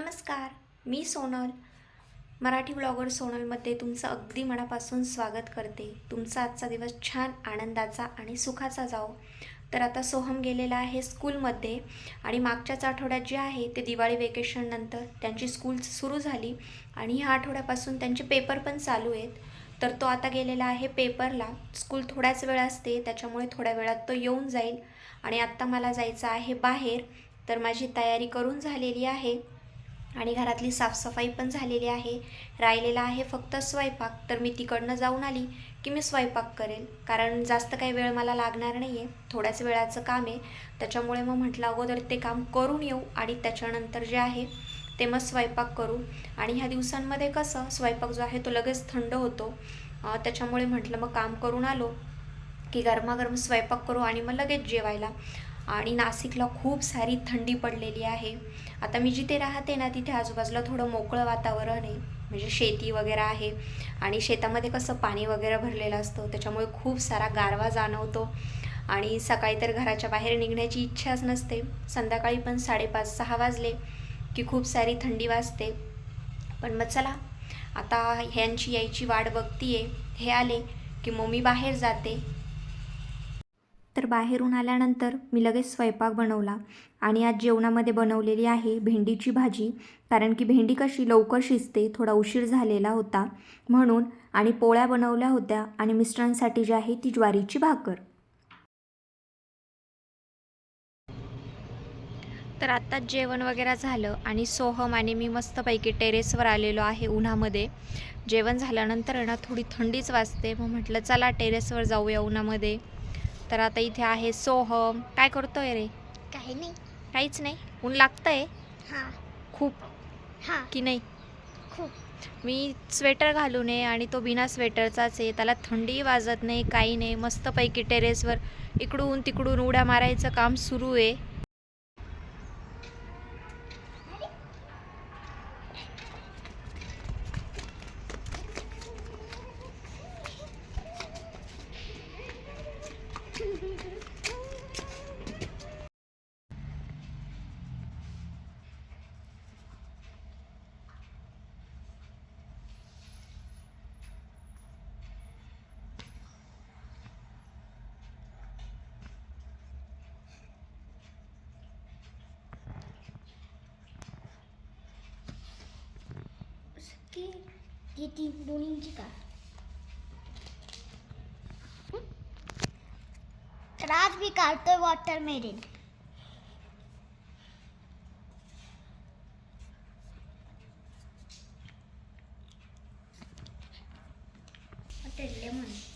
नमस्कार मी सोनल. मराठी ब्लॉगर सोनलमध्ये तुमचं अगदी मनापासून स्वागत करते. तुमचा आजचा दिवस छान आनंदाचा आणि सुखाचा जाओ तर आता सोहम गेलेला आहे स्कूलमध्ये आणि मागच्याच आठवड्यात जे आहे ते दिवाळी वेकेशननंतर त्यांची स्कूल सुरू झाली आणि ह्या आठवड्यापासून त्यांचे पेपर पण चालू आहेत. तर तो आता गेलेला आहे पेपरला स्कूल थोड्याच वेळ असते त्याच्यामुळे थोड्या वेळात तो येऊन जाईल. आणि आत्ता मला जायचं आहे बाहेर. तर माझी तयारी करून झालेली आहे. आणि घरातली साफसफाई पण झालेली आहे. राहिलेला आहे फक्त स्वयंपाक. तर मी तिकडनं जाऊन आली की मी स्वयंपाक करेल कारण जास्त काही वेळ मला लागणार नाही आहे थोड्याच वेळाचं काम आहे. त्याच्यामुळे मग म्हटलं अगोदर ते काम करून येऊ आणि त्याच्यानंतर जे आहे ते मग स्वयंपाक करू. आणि ह्या दिवसांमध्ये कसं स्वयंपाक जो आहे तो लगेच थंड होतो. त्याच्यामुळे म्हटलं मग काम करून आलो की गरमागरम स्वयंपाक करू आणि मग लगेच जेवायला. आणि नाशिकला खूप सारी थंडी पडलेली आहे. आता मी जिथे राहते ना तिथे आजूबाजूला थोडं मोकळं वातावरण आहे. म्हणजे शेती वगैरे आहे आणि शेतामध्ये कसं पाणी वगैरे भरलेलं असतं त्याच्यामुळे खूप सारा गारवा जाणवतो. आणि सकाळी तर घराच्या बाहेर निघण्याची इच्छाच नसते. संध्याकाळी पण साडेपाच सहा वाजले की खूप सारी थंडी वाजते. पण मग चला आता ह्यांची यायची वाट बघतीये. हे आले की मग मी बाहेर जाते. तर बाहेरून आल्यानंतर मी लगेच स्वयंपाक बनवला आणि आज जेवणामध्ये बनवलेली आहे भेंडीची भाजी. कारण की भेंडी कशी लवकर शिजते थोडा उशीर झालेला होता म्हणून आणि पोळ्या बनवल्या होत्या आणि मिस्टरांसाठी जी आहे ती ज्वारीची भाकर. तर आत्ताच जेवण वगैरे झालं आणि सोहम आणि मी मस्तपैकी टेरेसवर आलेलो आहे उन्हामध्ये. जेवण झाल्यानंतर ना थोडी थंडीच वाजते. मग म्हटलं चला टेरेसवर जाऊया उन्हामध्ये. तर आता इथे आहे सोहम. काय करतोय रे? काही नाही. काहीच नाही? ऊन लागतंय? हा. खूप? हा. की नाही? खूप. मी स्वेटर घालून आहे आणि तो बिना स्वेटरचाच आहे. त्याला थंडी वाजत नाही काही नाही. मस्तपैकी टेरेसवर इकडून तिकडून उड्या मारायचं काम सुरू आहे ती ती दोन इंची का हं? तर आज मी काढतोय वॉटर मेरिन लेमन